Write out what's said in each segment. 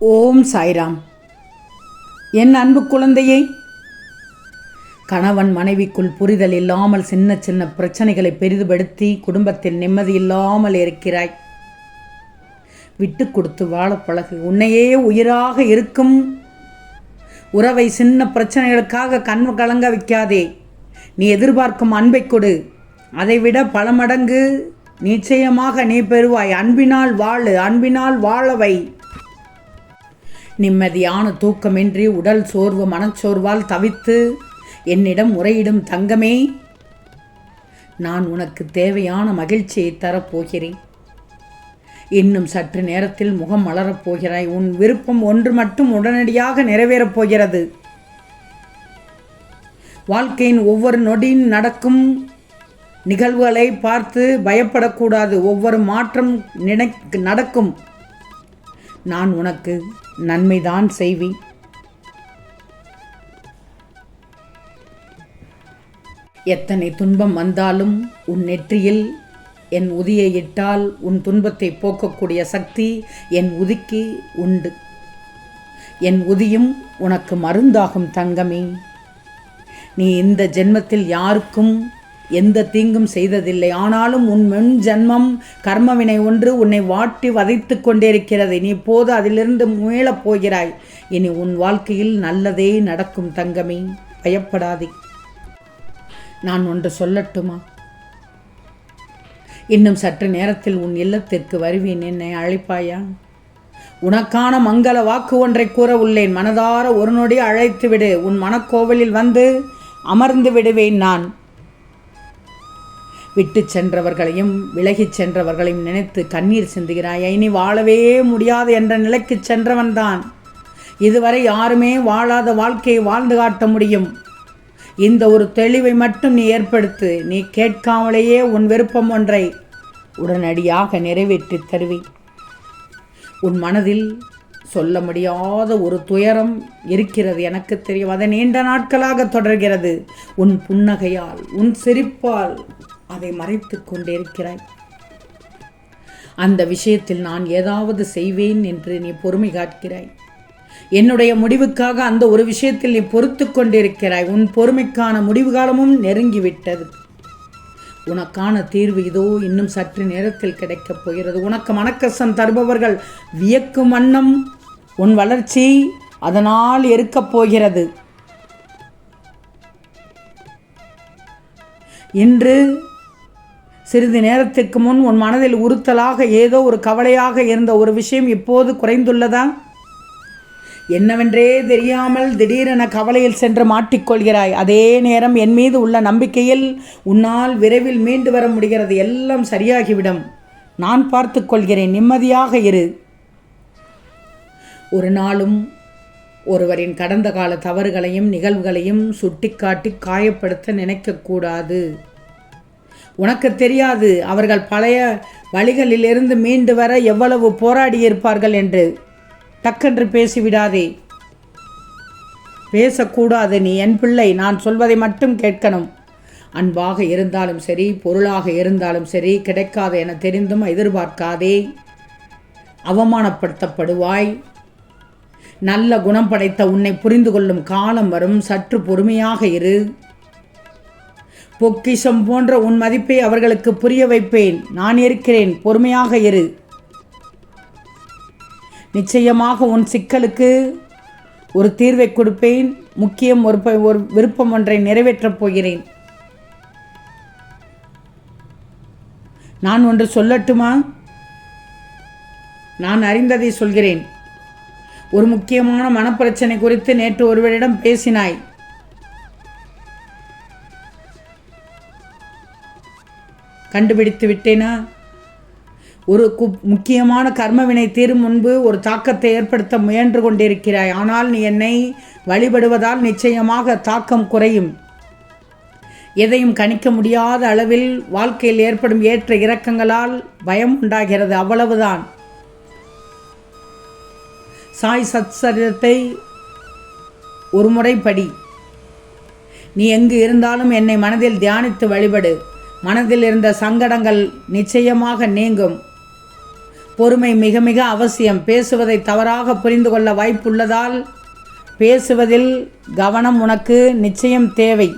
ஓம் சாய்ராம். என் அன்பு குழந்தையே கணவன் மனைவிக்குள் புரிதல் இல்லாமல் சின்ன சின்ன பிரச்சனைகளை பெரிதுபடுத்தி குடும்பத்தில் நிம்மதி இல்லாமல் இருக்கிறாய். விட்டு கொடுத்து வாழ பழகு. உன்னையே உயிராக இருக்கும். உறவை சின்ன பிரச்சனைகளுக்காக கண் கலங்க வைக்காதே. நீ எதிர்பார்க்கும் அன்பை கொடு. அதைவிட பல மடங்கு நிச்சயமாக நீ பெறுவாய். அன்பினால் வாழு அன்பினால் வாழவை நிம்மதியான தூக்கமின்றி உடல் சோர்வு மனச்சோர்வால் தவித்து என்னிடம் முறையிடும் தங்கமே நான் உனக்கு தேவையான மகிழ்ச்சியை தரப்போகிறேன். இன்னும் சற்று நேரத்தில் முகம் மலரப் போகிறாய். உன் விருப்பம் ஒன்று மட்டும் உடனடியாக நிறைவேறப் போகிறது. வாழ்க்கையின் ஒவ்வொரு நொடியும் நடக்கும் நிகழ்வுகளை பார்த்து பயப்படக்கூடாது. ஒவ்வொரு மாற்றம் நினை நடக்கும். நான் உனக்கு நன்மைதான் செய்வேன் எத்தனை துன்பம் வந்தாலும் உன் நெற்றியில் என் உதியை இட்டால் உன் துன்பத்தை போக்கக்கூடிய சக்தி என் உதிக்கு உண்டு. என் உதியும் உனக்கு மருந்தாகும் தங்கமே. நீ இந்த ஜென்மத்தில் யாருக்கும் எந்த தீங்கும் செய்ததில்லை. ஆனாலும் உன் முன் ஜென்மம் கர்மவினை ஒன்று உன்னை வாட்டி வதைத்து கொண்டிருக்கிறது. நீ போது அதிலிருந்து மீளப் போகிறாய். இனி உன் வாழ்க்கையில் நல்லதே நடக்கும் தங்கமே. பயப்படாதே. நான் ஒன்று சொல்லட்டுமா? இன்னும் சற்று நேரத்தில் உன் இல்லத்திற்கு வருவேன். என்னை அழைப்பாயா? உனக்கான மங்கள வாக்கு ஒன்றை கூற உள்ளேன். மனதார ஒரு நொடி அழைத்து விடு உன் மனக்கோவிலில் வந்து அமர்ந்து விடுவேன் நான். விட்டு சென்றவர்களையும் விலகிச் சென்றவர்களையும் நினைத்து கண்ணீர் சிந்துகிறாய்? இனி வாழவே முடியாது என்ற நிலைக்கு சென்றவன்தான். இதுவரை யாருமே வாழாத வாழ்க்கையை வாழ்ந்து காட்ட முடியும். இந்த ஒரு தெளிவை மட்டும் நீ ஏற்படுத்து. நீ கேட்காமலேயே உன் விருப்பம் ஒன்றை உடனடியாக நிறைவேற்றி தருவி. உன் மனதில் சொல்ல முடியாத ஒரு துயரம் இருக்கிறது எனக்கு தெரியும். அதை நீண்ட நாட்களாக தொடர்கிறது. உன் புன்னகையால் உன் சிரிப்பால் அதை மறைத்து கொண்டிருக்கிறாய். அந்த விஷயத்தில் நான் ஏதாவது செய்வேன் என்று நீ பொறுமை காட்கிறாய் என்னுடைய முடிவுக்காக அந்த ஒரு விஷயத்தில் நீ பொறுத்து கொண்டிருக்கிறாய். உன் பொறுமைக்கான முடிவு காலமும் நெருங்கிவிட்டது. உனக்கான தீர்வு இதோ இன்னும் சற்று நேரத்தில் கிடைக்கப் போகிறது. உனக்கு மனக்கசம் தருபவர்கள் வியக்கும் வண்ணம் உன் வளர்ச்சி அதனால் இருக்கப் போகிறது. இன்று சிறிது நேரத்திற்கு முன் உன் மனதில் உறுத்தலாக ஏதோ ஒரு கவலையாக இருந்த ஒரு விஷயம் இப்போது குறைந்துள்ளதா? என்னவென்றே தெரியாமல் திடீரென கவலையில் சென்று மாட்டிக்கொள்கிறாய். அதே நேரம் என் மீது உள்ள நம்பிக்கையில் உன்னால் விரைவில் மீண்டு வர முடிகிறது. எல்லாம் சரியாகிவிடும். நான் பார்த்து கொள்கிறேன். நிம்மதியாக இரு. ஒரு நாளும் ஒருவரின் கடந்த கால தவறுகளையும் நிகழ்வுகளையும் சுட்டிக்காட்டி காயப்படுத்த நினைக்கக்கூடாது. உனக்கு தெரியாது அவர்கள் பழைய வழிகளிலிருந்து மீண்டு வர எவ்வளவு போராடியிருப்பார்கள் என்று. டக்கென்று பேசிவிடாதே. பேசக்கூடாது நீ என் பிள்ளை நான் சொல்வதை மட்டும் கேட்கணும். அன்பாக இருந்தாலும் சரி பொருளாக இருந்தாலும் சரி கிடைக்காது என தெரிந்தும் எதிர்பார்க்காதே. அவமானப்படுத்தப்படுவாய். நல்ல குணம் படைத்த உன்னை புரிந்து கொள்ளும் காலம் வரும் சற்று பொறுமையாக இரு. பொக்கிஷம் போன்ற உன் மதிப்பை அவர்களுக்கு புரிய வைப்பேன். நான் இருக்கிறேன். பொறுமையாக இரு. நிச்சயமாக உன் சிக்கலுக்கு ஒரு தீர்வை கொடுப்பேன். முக்கியம் ஒரு ப- ஒரு விருப்பம் ஒன்றை நிறைவேற்றப் போகிறேன். நான் ஒன்று சொல்லட்டுமா? நான் அறிந்ததை சொல்கிறேன். ஒரு முக்கியமான மனப்பிரச்சனை குறித்து நேற்று ஒருவரிடம் பேசினாய். கண்டுபிடித்து விட்டேனா? ஒரு கு முக்கியமான கர்மவினை தீரும் முன்பு ஒரு தாக்கத்தை ஏற்படுத்த முயன்று கொண்டிருக்கிறாய். ஆனால் நீ என்னை வழிபடுவதால் நிச்சயமாக தாக்கம் குறையும். எதையும் கணிக்க முடியாத அளவில் வாழ்க்கையில் ஏற்படும் ஏற்ற இறக்கங்களால் பயம் உண்டாகிறது. அவ்வளவுதான். சாய் சத்சரிதத்தை ஒரு முறை படி. நீ எங்கு இருந்தாலும் என்னை மனதில் தியானித்து வழிபடு. மனதில் இருந்த சங்கடங்கள் நிச்சயமாக நீங்கும். பொறுமை மிக மிக அவசியம். பேசுவதை தவறாக புரிந்து கொள்ள வாய்ப்புள்ளதால் பேசுவதில் கவனம் உனக்கு நிச்சயம் தேவை.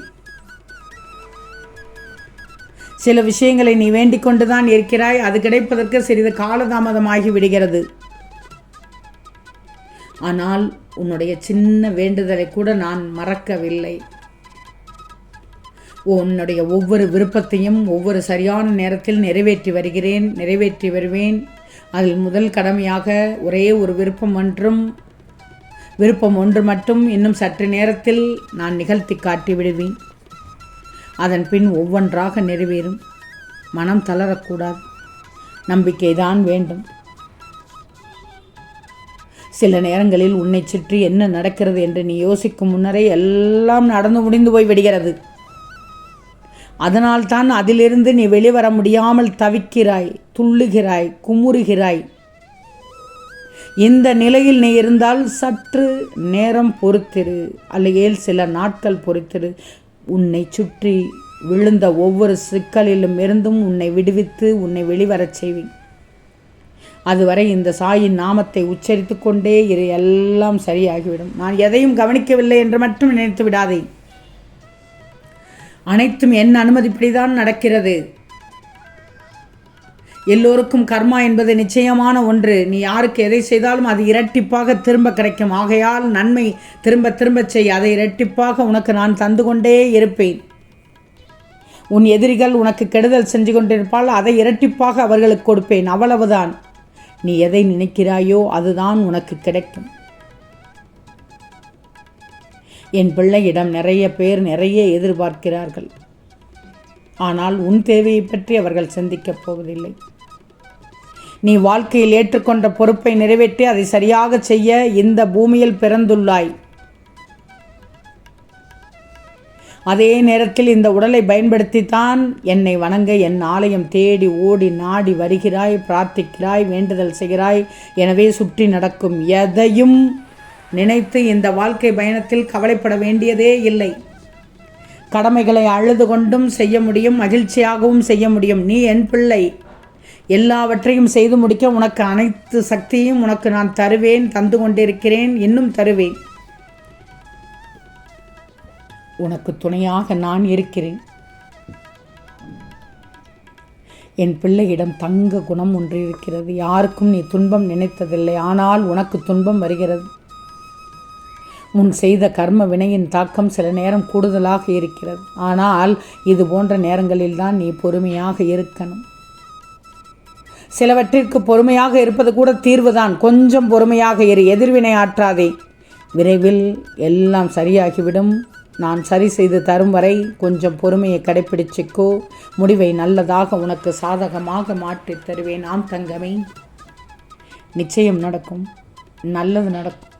சில விஷயங்களை நீ வேண்டிக் கொண்டுதான் இருக்கிறாய். அது கிடைப்பதற்கு சிறிது காலதாமதமாகி விடுகிறது. ஆனால் உன்னுடைய சின்ன வேண்டுதலை கூட நான் மறக்கவில்லை. உன்னுடைய ஒவ்வொரு விருப்பத்தையும் ஒவ்வொரு சரியான நேரத்தில் நிறைவேற்றி வருகிறேன் நிறைவேற்றி வருவேன். அதில் முதல் கடமையாக ஒரே ஒரு விருப்பம் ஒன்றும் விருப்பம் ஒன்று மட்டும் இன்னும் சற்று நேரத்தில் நான் நிகழ்த்தி காட்டி விடுவேன். அதன் பின் ஒவ்வொன்றாக நிறைவேறும். மனம் தளரக்கூடாது. நம்பிக்கைதான் வேண்டும். சில நேரங்களில் உன்னை சுற்றி என்ன நடக்கிறது என்று நீ யோசிக்கும் முன்னரே எல்லாம் நடந்து முடிந்து போய் விடுகிறது. அதனால்தான் அதிலிருந்து நீ வெளிவர முடியாமல் தவிக்கிறாய் துள்ளுகிறாய் குமுறுகிறாய். இந்த நிலையில் நீ இருந்தால் சற்று நேரம் பொறுத்திரு அல்லையேல் சில நாட்கள் பொறுத்திரு. உன்னை சுற்றி விழுந்த ஒவ்வொரு சிக்கலிலும் இருந்தும் உன்னை விடுவித்து உன்னை வெளிவரச் செய்வேன். அதுவரை இந்த சாயின் நாமத்தை உச்சரித்து கொண்டே இரு எல்லாம் சரியாகிவிடும். நான் எதையும் கவனிக்கவில்லை என்று மட்டும் நினைத்து விடாதே. அனைத்தும் என் அனுமதிப்படிதான் நடக்கிறது. எல்லோருக்கும் கர்மா என்பது நிச்சயமான ஒன்று. நீ யாருக்கு எதை செய்தாலும் அது இரட்டிப்பாக திரும்ப கிடைக்கும். ஆகையால் நன்மை திரும்ப திரும்பச் செய். அதை இரட்டிப்பாக உனக்கு நான் தந்து கொண்டே இருப்பேன். உன் எதிரிகள் உனக்கு கெடுதல் செஞ்சு கொண்டிருப்பால் அதை இரட்டிப்பாக அவர்களுக்கு கொடுப்பேன். அவ்வளவுதான். நீ எதை நினைக்கிறாயோ அதுதான் உனக்கு கிடைக்கும். என் பிள்ளையிடம் நிறைய பேர் நிறைய எதிர்பார்க்கிறார்கள். ஆனால் உன் தேவையை பற்றி அவர்கள் சிந்திக்கப் போவதில்லை. நீ வாழ்க்கையில் ஏற்றுக்கொண்ட பொறுப்பை நிறைவேற்றி அதை சரியாக செய்ய இந்த பூமியில் பிறந்துள்ளாய். அதே நேரத்தில் இந்த உடலை பயன்படுத்தித்தான் என்னை வணங்க என் ஆலயம் தேடி ஓடி நாடி வருகிறாய் பிரார்த்திக்கிறாய் வேண்டுதல் செய்கிறாய். எனவே சுற்றி நடக்கும் எதையும் நினைத்து இந்த வாழ்க்கை பயணத்தில் கவலைப்பட வேண்டியதே இல்லை. கடமைகளை அழுது கொண்டும் செய்ய முடியும் மகிழ்ச்சியாகவும் செய்ய முடியும். நீ என் பிள்ளை. எல்லாவற்றையும் செய்து முடிக்க உனக்கு அனைத்து சக்தியும் உனக்கு நான் தருவேன் தந்து கொண்டிருக்கிறேன் இன்னும் தருவேன். உனக்கு துணையாக நான் இருக்கிறேன். என் பிள்ளையிடம் தங்க குணம் ஒன்று இருக்கிறது. யாருக்கும் நீ துன்பம் நினைத்ததில்லை. ஆனால் உனக்கு துன்பம் வருகிறது. முன் செய்த கர்ம வினையின் தாக்கம் சில நேரம் கூடுதலாக இருக்கிறது. ஆனால் இது போன்ற நேரங்களில்தான் நீ பொறுமையாக இருக்கணும். சிலவற்றிற்கு பொறுமையாக இருப்பது கூட தீர்வுதான். கொஞ்சம் பொறுமையாக இரு எதிர்வினை ஆற்றாதே. விரைவில் எல்லாம் சரியாகிவிடும். நான் சரி செய்து தரும் வரை கொஞ்சம் பொறுமையை கடைப்பிடிச்சிக்கோ. முடிவை நல்லதாக உனக்கு சாதகமாக மாற்றித் தருவேன். ஆம் தங்கமே. நிச்சயம் நடக்கும். நல்லது நடக்கும்.